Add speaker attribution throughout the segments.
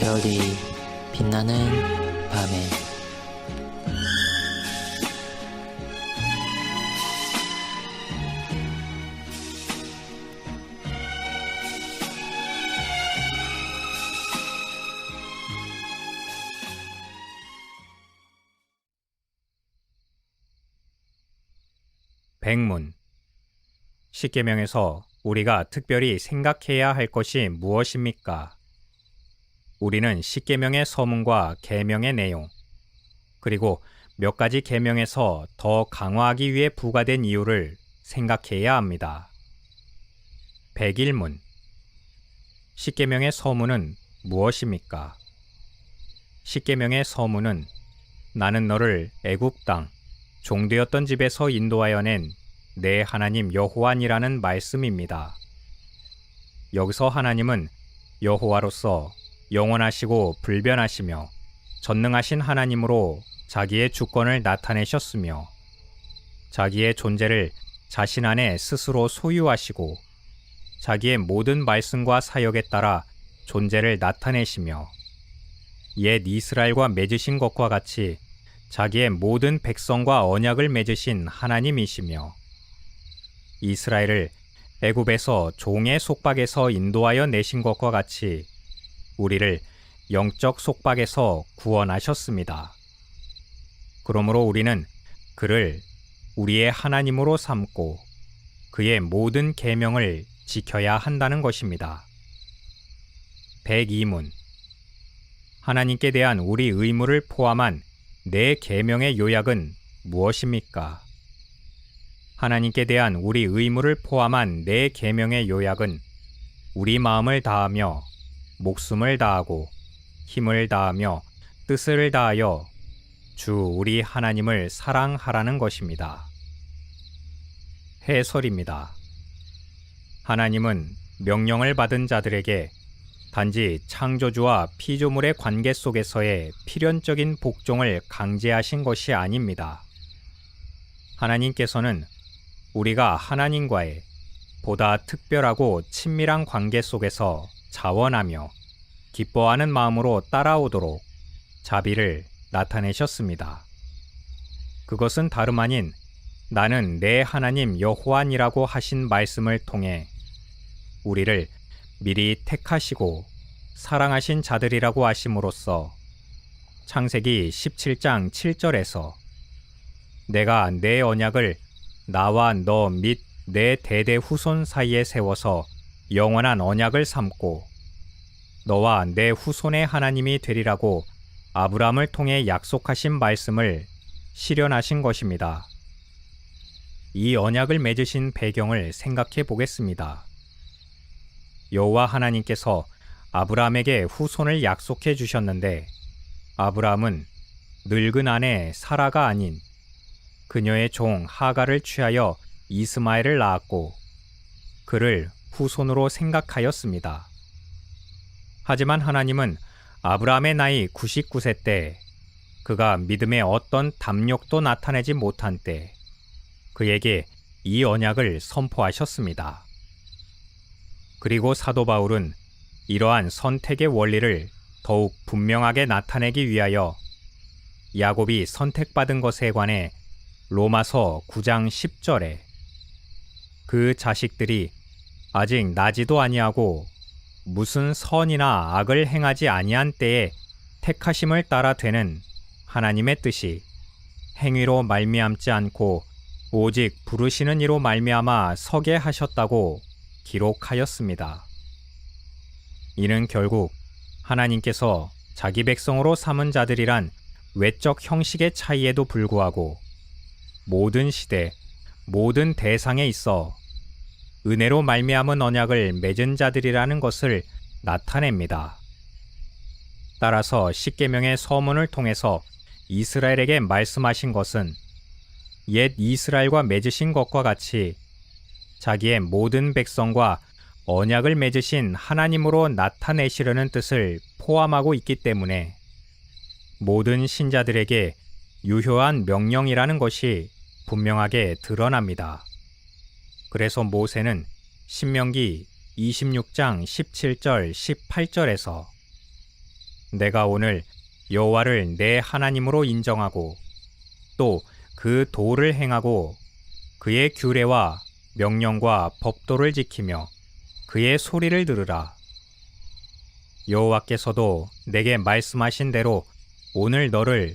Speaker 1: 별이 빛나는 밤에
Speaker 2: 백문 십계명에서 우리가 특별히 생각해야 할 것이 무엇입니까? 우리는 십계명의 서문과 계명의 내용 그리고 몇 가지 계명에서 더 강화하기 위해 부과된 이유를 생각해야 합니다. 백일문 십계명의 서문은 무엇입니까? 십계명의 서문은 나는 너를 애굽 땅 종되었던 집에서 인도하여 낸 내 하나님 여호와니라는 말씀입니다. 여기서 하나님은 여호와로서 영원하시고 불변하시며 전능하신 하나님으로 자기의 주권을 나타내셨으며 자기의 존재를 자신 안에 스스로 소유하시고 자기의 모든 말씀과 사역에 따라 존재를 나타내시며 옛 이스라엘과 맺으신 것과 같이 자기의 모든 백성과 언약을 맺으신 하나님이시며 이스라엘을 애굽에서 종의 속박에서 인도하여 내신 것과 같이 우리를 영적 속박에서 구원하셨습니다. 그러므로 우리는 그를 우리의 하나님으로 삼고 그의 모든 계명을 지켜야 한다는 것입니다. 102문 하나님께 대한 우리 의무를 포함한 내 계명의 요약은 무엇입니까? 하나님께 대한 우리 의무를 포함한 내 계명의 요약은 우리 마음을 다하며 목숨을 다하고 힘을 다하며 뜻을 다하여 주 우리 하나님을 사랑하라는 것입니다. 해설입니다. 하나님은 명령을 받은 자들에게 단지 창조주와 피조물의 관계 속에서의 필연적인 복종을 강제하신 것이 아닙니다. 하나님께서는 우리가 하나님과의 보다 특별하고 친밀한 관계 속에서 자원하며 기뻐하는 마음으로 따라오도록 자비를 나타내셨습니다. 그것은 다름 아닌 나는 내 하나님 여호와니라고 하신 말씀을 통해 우리를 미리 택하시고 사랑하신 자들이라고 하심으로써 창세기 17장 7절에서 내가 내 언약을 나와 너 및 내 대대 후손 사이에 세워서 영원한 언약을 삼고 너와 내 후손의 하나님이 되리라고 아브라함을 통해 약속하신 말씀을 실현하신 것입니다. 이 언약을 맺으신 배경을 생각해 보겠습니다. 여호와 하나님께서 아브라함에게 후손을 약속해 주셨는데 아브라함은 늙은 아내 사라가 아닌 그녀의 종 하가를 취하여 이스마엘을 낳았고 그를 후손으로 생각하였습니다. 하지만 하나님은 아브라함의 나이 99세 때 그가 믿음의 어떤 담력도 나타내지 못한 때 그에게 이 언약을 선포하셨습니다. 그리고 사도 바울은 이러한 선택의 원리를 더욱 분명하게 나타내기 위하여 야곱이 선택받은 것에 관해 로마서 9장 10절에 그 자식들이 아직 나지도 아니하고 무슨 선이나 악을 행하지 아니한 때에 택하심을 따라 되는 하나님의 뜻이 행위로 말미암지 않고 오직 부르시는 이로 말미암아 서게 하셨다고 기록하였습니다. 이는 결국 하나님께서 자기 백성으로 삼은 자들이란 외적 형식의 차이에도 불구하고 모든 시대, 모든 대상에 있어 은혜로 말미암은 언약을 맺은 자들이라는 것을 나타냅니다. 따라서 십계명의 서문을 통해서 이스라엘에게 말씀하신 것은 옛 이스라엘과 맺으신 것과 같이 자기의 모든 백성과 언약을 맺으신 하나님으로 나타내시려는 뜻을 포함하고 있기 때문에 모든 신자들에게 유효한 명령이라는 것이 분명하게 드러납니다. 그래서 모세는 신명기 26장 17절 18절에서 내가 오늘 여호와를 내 하나님으로 인정하고 또 그 도를 행하고 그의 규례와 명령과 법도를 지키며 그의 소리를 들으라. 여호와께서도 내게 말씀하신 대로 오늘 너를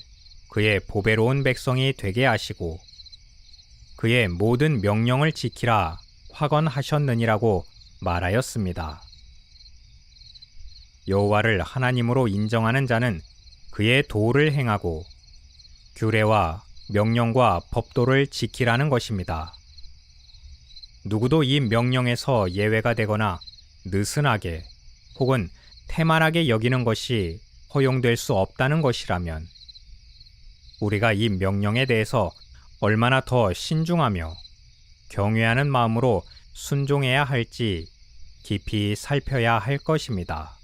Speaker 2: 그의 보배로운 백성이 되게 하시고 그의 모든 명령을 지키라 확언하셨느니라고 말하였습니다. 여호와를 하나님으로 인정하는 자는 그의 도를 행하고 규례와 명령과 법도를 지키라는 것입니다. 누구도 이 명령에서 예외가 되거나 느슨하게 혹은 태만하게 여기는 것이 허용될 수 없다는 것이라면 우리가 이 명령에 대해서 얼마나 더 신중하며 경외하는 마음으로 순종해야 할지 깊이 살펴야 할 것입니다.